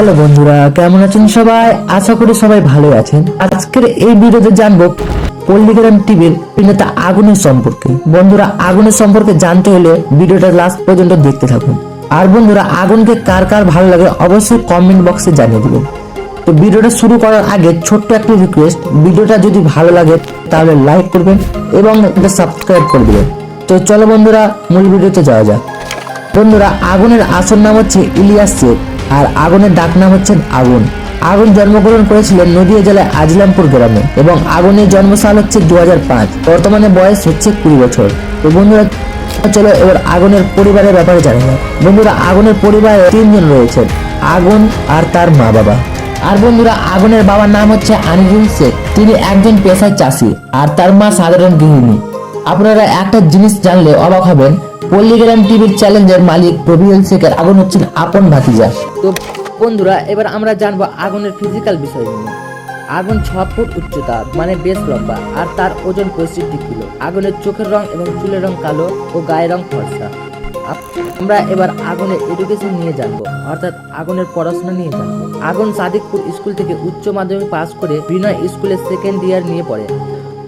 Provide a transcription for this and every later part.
Hello বন্ধুরা, কেমন আছেন সবাই? আশা করি সবাই ভালো আছেন। আজকের এই ভিডিওতে জানব পল্লিগ্রাম টিভির অভিনেতা আগুনের সম্পর্কে। বন্ধুরা, আগুনের সম্পর্কে জানতে হলে ভিডিওটা লাস্ট পর্যন্ত দেখতে থাকুন। আর বন্ধুরা, আগুনকে কার কার ভালো লাগে অবশ্যই কমেন্ট বক্সে জানিয়ে দিবেন। তো ভিডিওটা শুরু করার আগে ছোট্ট একটি রিকোয়েস্ট ভিডিওটা যদি ভালো লাগে তাহলে লাইক করবেন এবং সাবস্ক্রাইব করে দেবেন। তো চলো বন্ধুরা, মূল ভিডিওতে যাওয়া যাক। বন্ধুরা, আগুনের আসল নাম হচ্ছে ইলিয়াস শেখ আর আগুনের ডাক নাম হচ্ছে আগুন। আগুন জন্মগ্রহণ করেছিলেন নদিয়া জেলায় আজলামপুর গ্রামে এবং আগুনের জন্মসাল হচ্ছে দুহাজার পাঁচ। বর্তমানে বয়স হচ্ছে কুড়ি বছর। তো বন্ধুরা, চলো এবার আগুনের পরিবারের ব্যাপারে জানা যাক। বন্ধুরা, আগুনের পরিবারে তিনজন রয়েছেন, আগুন আর তার মা বাবা আর বন্ধুরা, আগুনের বাবার নাম হচ্ছে আনিরুল শেখ। তিনি একজন পেশায় চাষি, আর তার মা সাধারণ গৃহিণী। আপনারা একটা জিনিস জানলে অবাক হবেন পল্লিগ্রাম টিভির চ্যালেঞ্জের মালিক রবিউল শেখের আগুন হচ্ছেন আপন ভাতিজা। তো বন্ধুরা, এবার আমরা জানব আগুনের ফিজিক্যাল বিষয় নিয়ে। আগুন ছ ফুট উচ্চতা মানে বেশ লম্বা, আর তার ওজন পঁয়ষট্টি কিলো। আগুনের চোখের রং এবং চুলের রং কালো ও গায়ের রং ফর্সা। আমরা এবার আগুনের এডুকেশন নিয়ে জানব, অর্থাৎ আগুনের পড়াশোনা নিয়ে জানব। আগুন সাদিকপুর স্কুল থেকে উচ্চ মাধ্যমিক পাশ করে বিনয় স্কুলে সেকেন্ড ইয়ার নিয়ে পড়ে।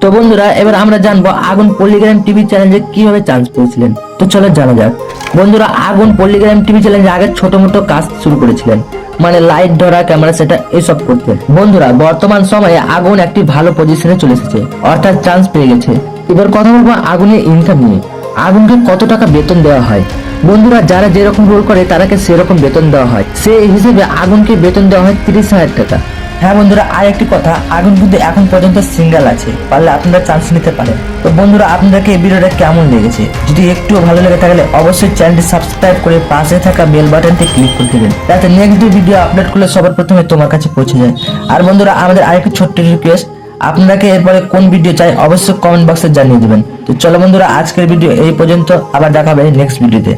তো বন্ধুরা, এবার আমরা জানব আগুন পল্লিগ্রাম টিভি চ্যানেলে কীভাবে চান্স পেয়েছিলেন তো চলো জানা যাক। বন্ধুরা, আগুন পল্লিগ্রাম টিভি চ্যানেলে আগে ছোট মোটো কাজ শুরু করেছিলেন। মানে লাইট ধরা, ক্যামেরা সেটা এসব করতেন বন্ধুরা, বর্তমান সময়ে আগুন একটি ভালো পজিশনে চলে এসেছে, অর্থাৎ চান্স পেয়ে গেছে। এবার কথা বলব আগুনের ইনকাম নিয়ে। আগুনকে কত টাকা বেতন দেওয়া হয়? বন্ধুরা, যারা যেরকম রোল করে, তারাকে সেরকম বেতন দেওয়া হয়। সেই হিসেবে আগুনকে বেতন দেওয়া হয় তিরিশ হাজার টাকা। হ্যাঁ বন্ধুরা আর একটি কথা। আগুন কিন্তু এখন পর্যন্ত সিঙ্গেল আছে। পারলে আপনারা চান্স নিতে পারেন। তো বন্ধুরা, আপনাদেরকে এই ভিডিওটা কেমন লেগেছে? যদি একটু ভালো লেগে থাকলে অবশ্যই চ্যানেলটি সাবস্ক্রাইব করে পাশে থাকা বেল বাটনটি ক্লিক করে দেবেন। যাতে নেক্সট ভিডিও আপলোড করলে সবার প্রথমে তোমার কাছে পৌঁছে যায়। আর বন্ধুরা, আমাদের আরেকটি ছোট্ট রিকোয়েস্ট আপনাকে এরপরে কোন ভিডিও চাই, অবশ্যই কমেন্ট বক্সে জানিয়ে দেবেন। তো চলো বন্ধুরা, আজকের ভিডিও এই পর্যন্ত। আবার দেখাবে নেক্সট ভিডিওতে